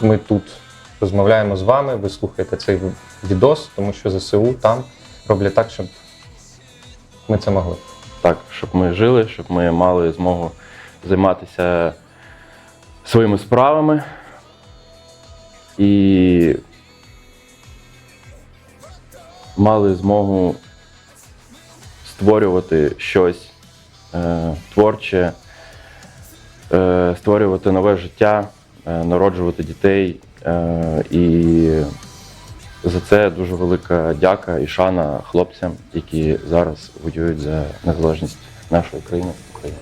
ми тут розмовляємо з вами, ви слухаєте цей відос, тому що ЗСУ там роблять так, щоб ми це могли. Так, щоб ми жили, щоб ми мали змогу займатися своїми справами і мали змогу створювати щось е, творче, е, створювати нове життя, народжувати дітей. Е, і за це дуже велика дяка і шана хлопцям, які зараз воюють за незалежність нашої країни України.